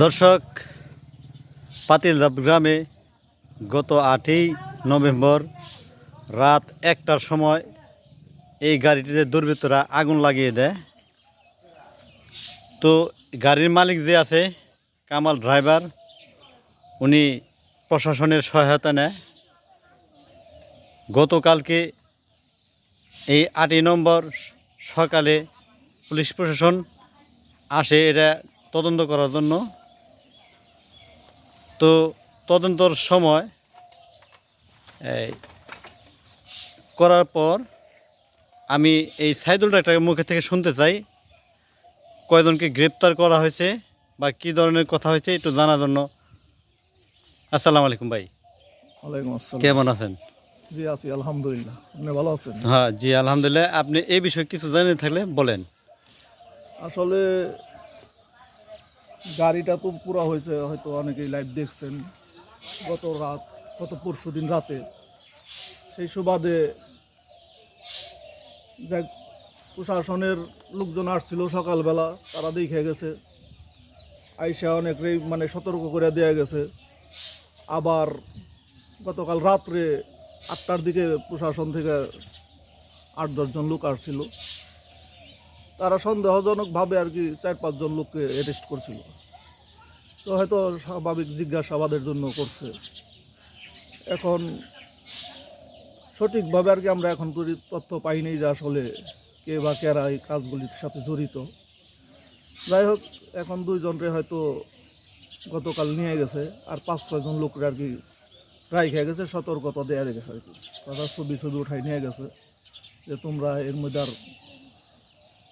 দর্শক পাতিলদাব গ্রামে গত আটই নভেম্বর রাত একটার সময় এই গাড়িটিতে দুর্বৃত্তরা আগুন লাগিয়ে দেয়। তো গাড়ির মালিক যে আছে, কামাল ড্রাইভার, উনি প্রশাসনের সহায়তা নেয়। গতকালকে এই আটই নম্বর সকালে পুলিশ প্রশাসন আসে এটা তদন্ত করার জন্য। তো তদন্তর সময় এই করার পর আমি এই সাইদুল ডাক্তারের মুখে থেকে শুনতে চাই। কয়জনকে গ্রেপ্তার করা হয়েছে বা কী ধরনের কথা হয়েছে একটু জানার জন্য। আসসালামু আলাইকুম ভাই। ওয়ালাইকুম আসসালাম। কেমন আছেন? জি আছি আলহামদুলিল্লাহ। আপনি ভালো আছেন? হ্যাঁ জি আলহামদুলিল্লাহ। আপনি এই বিষয়ে কিছু জানিয়ে থাকলে বলেন। আসলে গাড়িটা তো পুরা হয়েছে, হয়তো অনেকেই লাইভ দেখছেন। গত রাত, গত পরশু দিন রাতে। সেই সুবাদে যাক, প্রশাসনের লোকজন আসছিল সকালবেলা, তারা দেখে গেছে। আইসা অনেকেই মানে সতর্ক করে দেয়া গেছে। আবার গতকাল রাত্রে আটটার দিকে প্রশাসন থেকে আট দশজন লোক আসছিল। তারা সন্দেহজনকভাবে আর কি চার পাঁচজন লোককে অ্যারেস্ট করছিল। তো হয়তো স্বাভাবিক জিজ্ঞাসাবাদের জন্য করছে। এখন সঠিকভাবে আর কি আমরা এখন পর্যন্ত তথ্য পাইনি যে আসলে কে বা কেরা এই কাজগুলির সাথে জড়িত। যাই হোক, এখন দুইজনরে হয়তো গতকাল নিয়ে গেছে আর পাঁচ ছয়জন লোকরা আর কি রাই খেয়ে গেছে, সতর্কতা দেওয়া গেছে আর কি। তারা ছবি ছবি উঠাই নিয়ে গেছে যে তোমরা এর মধ্যে আর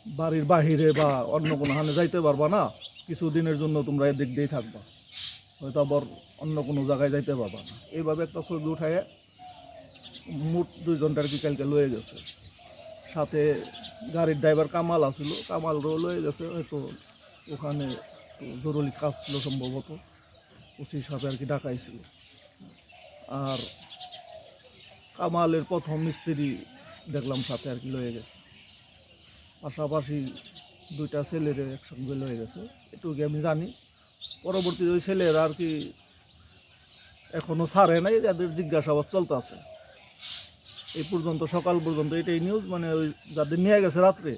বাড়ির বাহিরে বা অন্য কোনো হানে যাইতে পারবা না, কিছু দিনের জন্য তোমরা এদিক দিয়েই থাকবা। হয়তো আবার অন্য কোনো জায়গায় যাইতে পারবা না। এইভাবে একটা ছবি উঠায়, মোট আর কি কালকে লয়ে গেছে। সাথে গাড়ির ড্রাইভার কামাল আসছিল কামালও লয়ে গেছে, হয়তো ওখানে জরুরি কাজ ছিল সম্ভবত, ওসি হিসাবে আর কি ডাকাইছিল আর কামালের প্রথম মিস্ত্রি দেখলাম সাথে আর কি লয়ে গেছে। পাশাপাশি দুইটা ছেলের একসঙ্গে লয়ে গেছে। এটুকু আমি জানি। পরবর্তী ওই ছেলেরা আর কি এখনও ছাড়ে নাই, যাদের জিজ্ঞাসাবাদ চলতে আছে। এই পর্যন্ত, সকাল পর্যন্ত এটাই নিউজ মানে ওই যাদের নিয়ে গেছে রাত্রে,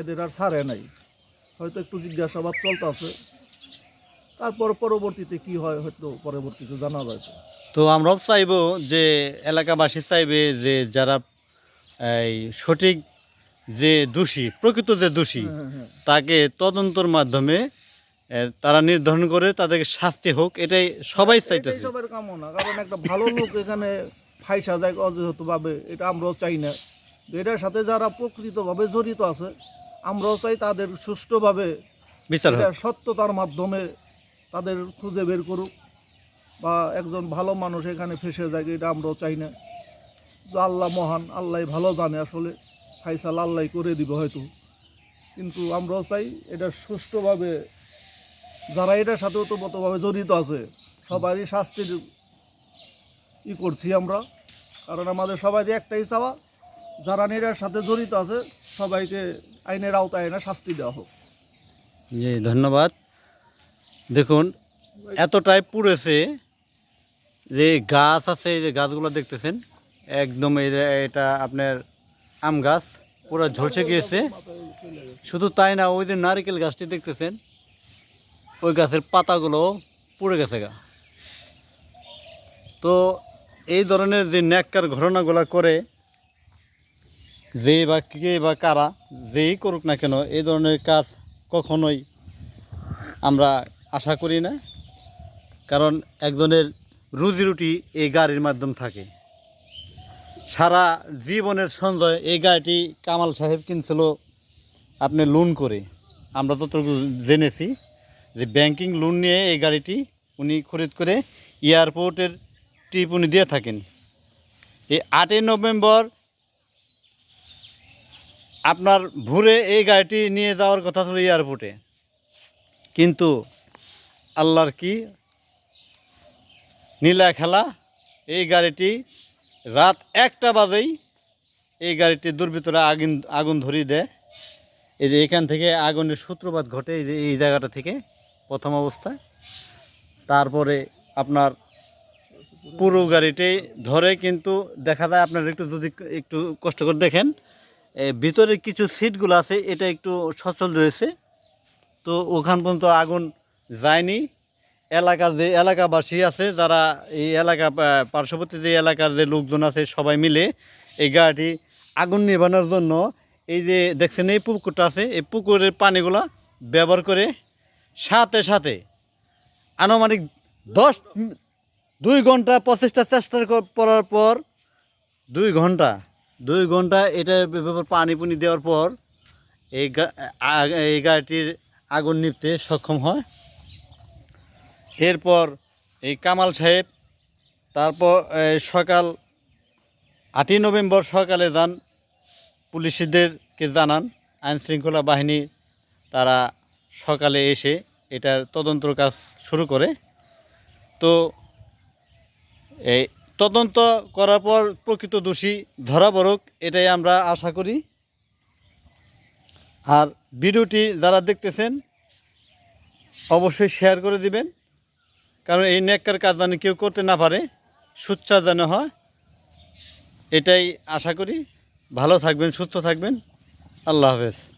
এদের আর ছাড়ে নাই। হয়তো একটু জিজ্ঞাসাবাদ চলতে আছে। তারপর পরবর্তীতে কি হয়, হয়তো পরবর্তীতে জানা যায়। তো আমরাও চাইব যে, এলাকাবাসী চাইবে যে, যারা এই সঠিক যে দোষী প্রকৃত যে দোষী হ্যাঁ হ্যাঁ তাকে তদন্তর মাধ্যমে তারা নির্ধারণ করে তাদেরকে শাস্তি হোক এটাই সবাই চাইতেছে। সবার কামনা কারণ একটা ভালো লোক এখানে ফাইসা যায় অযথভাবে এটা আমরাও চাই না। এটার সাথে যারা প্রকৃতভাবে জড়িত আছে আমরাও চাই তাদের সুষ্ঠুভাবে বিচার সত্যতার মাধ্যমে তাদের খুঁজে বের করুক বা একজন ভালো মানুষ এখানে ফেসে যায় এটা আমরাও চাই না। আল্লাহ মহান আল্লাহ ভালো জানে আসলে। ফাইসাল আল্লাহ করে দিব হয়তো। কিন্তু আমরাও চাই এটা সুষ্ঠুভাবে, যারা এটার সাথে ওতপ্রোতভাবে জড়িত আছে, সবারই শাস্তির ই করছি আমরা। কারণ আমাদের সবারই একটাই চাওয়া, যারা এটার সাথে জড়িত আছে, সবাইকে আইনের আওতায় এনে শাস্তি দেওয়া হোক। জি, ধন্যবাদ। দেখুন, এতটাই পুড়েছে যে গাছ আছে, এই যে গাছগুলো দেখতেছেন, একদম এটা আপনার আম গাছ পুরো ঝলসে গিয়েছে। শুধু তাই না, ওই যে নারিকেল গাছটি দেখতেছেন, ওই গাছের পাতাগুলো পুড়ে গেছে গা। তো এই ধরনের যে ন্যাক্কার ঘটনাগুলো করে, যে বা কে বা কারা যেই করুক না কেন, এই ধরনের কাজ কখনোই আমরা আশা করি না। কারণ একজনের রুজি রুটি এই গাড়ির মাধ্যম থাকে। সারা জীবনের সঞ্চয় এই গাড়িটি কামাল সাহেব কিনছিল আপনি লোন করে। আমরা যতটুকু জেনেছি যে ব্যাংকিং লোন নিয়ে এই গাড়িটি উনি খরিদ করে এয়ারপোর্টের টিপ উনি দিয়ে থাকেন। এই আটই নভেম্বর আপনার ভোরে এই গাড়িটি নিয়ে যাওয়ার কথা ছিল এয়ারপোর্টে। কিন্তু আল্লাহর কি নীলা খেলা এই গাড়িটি রাত একটা বাজেই এই গাড়িটি দুর্বৃত্তরা আগুন আগুন ধরিয়ে দেয়। এই যে এখান থেকে আগুনের সূত্রপাত ঘটে এই জায়গাটা থেকে প্রথম অবস্থায়। তারপরে আপনার পুরো গাড়িটি ধরে কিন্তু দেখা যায় আপনার একটু যদি একটু কষ্ট করে দেখেন ভিতরে কিছু সিটগুলো আছে, এটা একটু সচল রয়েছে। তো ওখান পর্যন্ত আগুন যায়নি। এলাকার যে এলাকাবাসী আছে, যারা এই এলাকা পার্শ্ববর্তী যে এলাকার যে লোকজন আছে, সবাই মিলে এই গাড়িটি আগুন নেভানোর জন্য এই যে দেখছেন, এই পুকুরটা আছে, এই পুকুরের পানিগুলা ব্যবহার করে সাথে সাথে আনুমানিক দশ, দুই ঘণ্টা প্রচেষ্টা চেষ্টা কর- করার পর, দুই ঘণ্টা দুই ঘণ্টা এটা পানি পুনি দেওয়ার পর এই এই গাড়িটির আগুন নিভতে সক্ষম হয়। এরপর এই কামাল সাহেব, তারপর সকাল আটই নভেম্বর সকালে যান, পুলিশদেরকে জানান আইন শৃঙ্খলা বাহিনী তারা সকালে এসে এটার তদন্ত কাজ শুরু করে। তো এই তদন্ত করার পর প্রকৃত দোষী ধরা পড়ুক, এটাই আমরা আশা করি। আর ভিডিওটি যারা দেখতেছেন, অবশ্যই শেয়ার করে দিবেন। কারণ এই নেককার কাজ যেন কেউ করতে না পারে, সুচ্ছা যেন হয়, এটাই আশা করি। ভালো থাকবেন, সুস্থ থাকবেন। আল্লাহ হাফেজ।